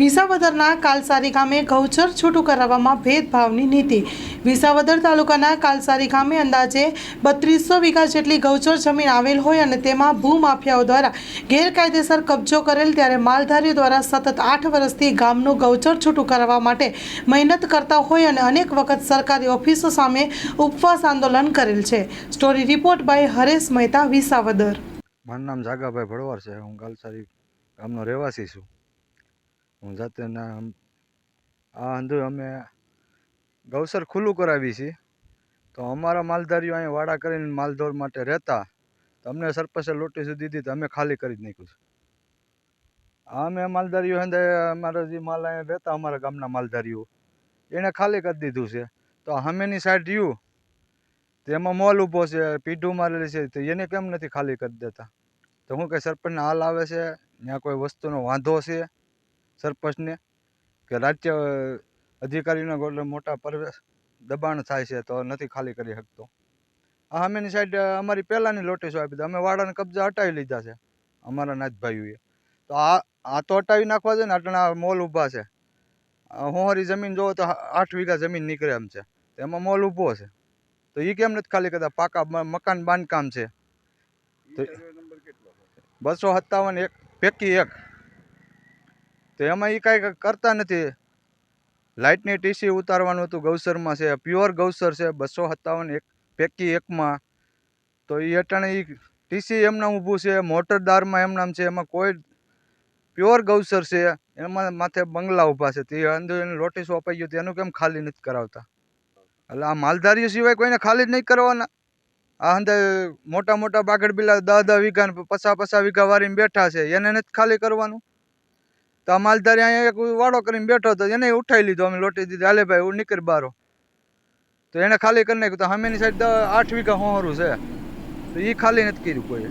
વિસાવદરના કાલસારી ગામે ગૌચર છૂટું કરાવવામાં ભેદભાવની નીતિ. વિસાવદર તાલુકાના કાલસારી ગામે અંદાજે બત્રીસો વીઘા જેટલી ગૌચર જમીન આવેલ હોય અને તેમાં ભૂમાફિયાઓ દ્વારા ગેરકાયદેસર કબજો કરેલ ત્યારે માલધારીઓ દ્વારા સતત આઠ વર્ષથી ગામનું ગૌચર છૂટું કરાવવા માટે મહેનત કરતા હોય અને અનેક વખત સરકારી ઓફિસો સામે ઉપવાસ આંદોલન કરેલ છે. Story report by Haresh Mehta, Visavadar. મારું નામ જાગાભાઈ ભડવાર છે. હું કાલસારી ગામનો રહેવાસી છું. હું જાતે ના આ અંધુ અમે ગૌસર ખુલ્લું કરાવી છીએ તો અમારા માલધારીઓ અહીંયા વાડા કરીને માલધોર માટે રહેતા. તો અમને સરપંચે સુધી દીધી તો અમે ખાલી કરી જ નાખ્યું છે. અમે માલધારીઓ હંદે અમારા જે માલ અહીંયા રહેતા અમારા ગામના માલધારીઓ એણે ખાલી કરી દીધું છે. તો હમેની સાઈડ રહ્યું. તેમાં મોલ ઊભો છે, પીઢું મારેલી છે, તો એને કેમ નથી ખાલી કરી દેતા? તો હું કે સરપંચને હાલ આવે છે ત્યાં કોઈ વસ્તુનો વાંધો છે? સરપંચને કે રાજ્ય અધિકારીના ગોટલે મોટા પરવેશ દબાણ થાય છે તો નથી ખાલી કરી શકતો. આ સામેની સાઈડ અમારી પહેલાંની નોટિસો આપી દીધી. અમે વાડાને કબજા હટાવી લીધા છે અમારા નાથભાઈઓએ. તો આ આ તો હટાવી નાખવા છે ને આટલા મોલ ઊભા છે. હોહરી જમીન જોવો તો આઠ વીઘા જમીન નીકળે એમ છે. તો એમાં મોલ ઊભો છે. તો એ કેમ નથી ખાલી કરતા? પાકા મકાન બાંધકામ છે. તો બસો સત્તાવન એક પૈકી એક. તો એમાં એ કાંઈ કરતા નથી. લાઇટની ટીસી ઉતારવાનું હતું ગૌસરમાં છે, પ્યોર ગૌસર છે, બસો સત્તાવન એક, પૈકી એકમાં. તો એ અટાણે એ ટીસી એમના ઊભું છે મોટરદારમાં એમનામ છે, એમાં કોઈ પ્યોર ગૌસર છે, એમાં માથે બંગલા ઊભા છે. તે અંદર એને નોટિસો અપાઈ ગયું એનું કેમ ખાલી નથી કરાવતા? એટલે આ માલધારીઓ સિવાય કોઈને ખાલી જ નહીં કરવાના. આ અંદર મોટા મોટા બાગડ બિલા દસ દહ વીઘા પચાસ પચાસ વીઘા વારીને બેઠા છે, એને નથી ખાલી કરવાનું. તો આ માલધારી અહીંયા એક વાડો કરીને બેઠો હતો, એને ઉઠાવી લીધો, અમે લોટી દીધી. હાલે ભાઈ હું નીકળ બારો. તો એને ખાલી કરી નાખ્યું. તો સામેની સાઈડ આઠ વીઘા હોહરું છે. તો એ ખાલી નથી કર્યું કોઈ.